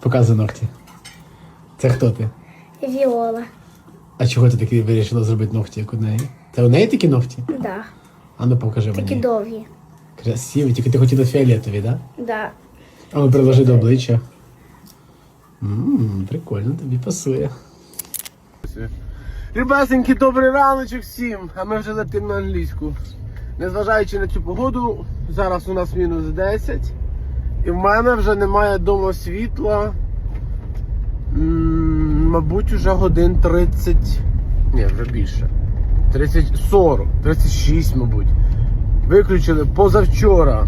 Показуй ногті. Це хто ти? Віола. А чого ти таки вирішила зробити ногті, як у неї? Це у неї такі ногті? Да. А ну покажи Такі мені. довгі. Красиві, тільки ти хотіла фіолетові, так? Да? Да. А ну приложи до обличчя. Ммм, прикольно, тобі пасує. Ребесеньки, добрий раночок всім! А ми вже летимо на англійську. Незважаючи на цю погоду, зараз у нас мінус 10. І в мене вже немає вдома світла. Мабуть, уже годин 30. Ні, вже більше. 30, 40, 36, мабуть. Виключили позавчора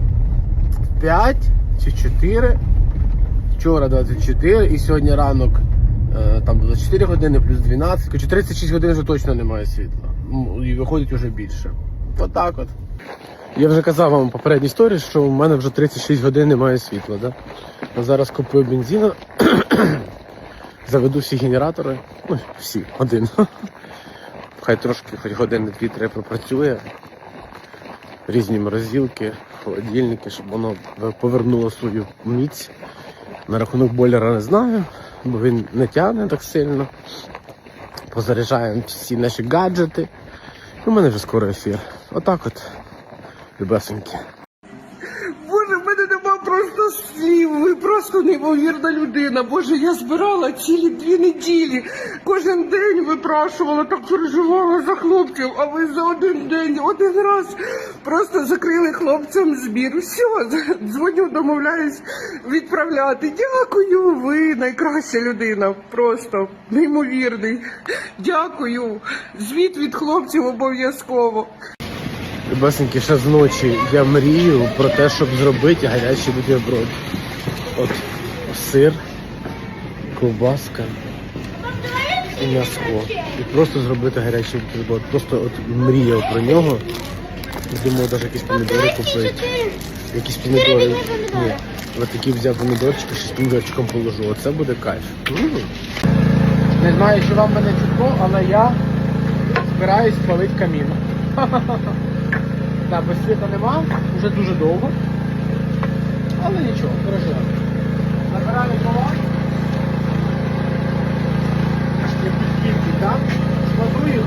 5 чи 4. Вчора 24 і сьогодні ранок е, там 24 години плюс 12. Короче, 36 годин вже точно немає світла. І виходить вже більше. Отак от. Я вже казав вам в попередній історії, що в мене вже 36 годин немає світла. Да? А зараз купую бензину, заведу всі генератори. Ну, всі, один. Хай трошки, хоч години дві-три пропрацює. Різні морозилки, холодильники, щоб воно повернуло свою міць. На рахунок бойлера не знаю, бо він не тягне так сильно. Позаряджаємо всі наші гаджети. В мене вже скоро ефір. Отак от, любесенькі. Боже, в мене нема просто слів. Ви просто неймовірна людина. Боже, я збирала цілі дві неділі. Кожен день випрашувала, так переживала за хлопців. А ви за один день, один раз просто закрили хлопцям збір. Все, дзвоню, домовляюсь відправляти. Дякую, ви найкраща людина. Просто неймовірний. Дякую. Звіт від хлопців обов'язково. Любесенькі, ще з ночі я мрію про те, щоб зробити гарячий бутерброд. От сир, ковбаска і м'яско. І просто зробити гарячий бутерброд. Просто от мріяв про нього. Думав навіть якісь помідори купити. Якісь помідори. Ні. Ось такі взяв помідорчики, ще з помідорчиком положу. Оце буде кайф. М. Не знаю, чи вам мене чутно, але я збираюсь палити камін. Так, без світла нема, вже дуже довго. Але нічого, переживемо. Так? Складу їх.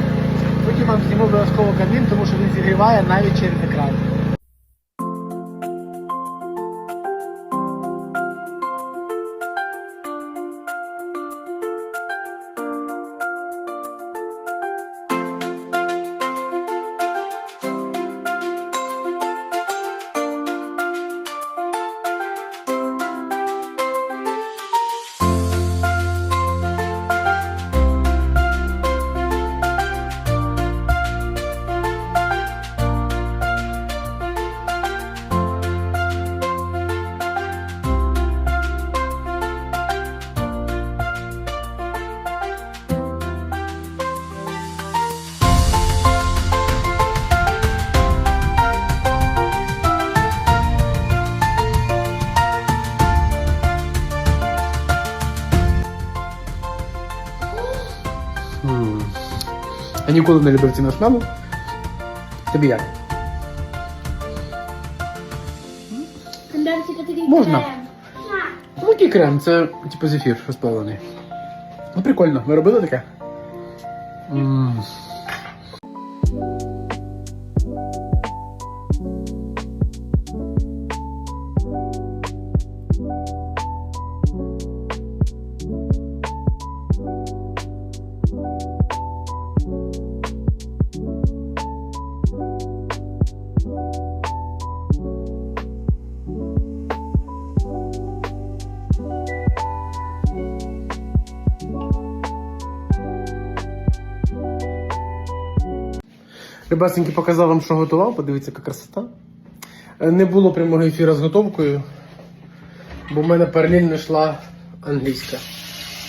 Потім вам зніму обов'язково камін, тому що він зігріває навіть через екран. Я ніколи не любив цю маршмеллоу. Тобі як? Можна. Ну, який крем, це типу зефір розплавлений. Ну, прикольно. Ви робили таке? М. Рибасеньки показав вам, що готував, подивіться, яка красота. Е, Не було прямого ефіру з готовкою, бо в мене паралельно йшла англійська.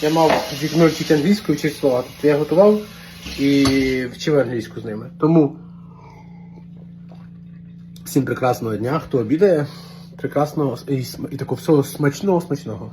Я мав вікно вчити англійську і вчити слова. Тобто я готував і вчив англійську з ними. Тому всім прекрасного дня, хто обідає, прекрасного і, і такого всього смачного смачного.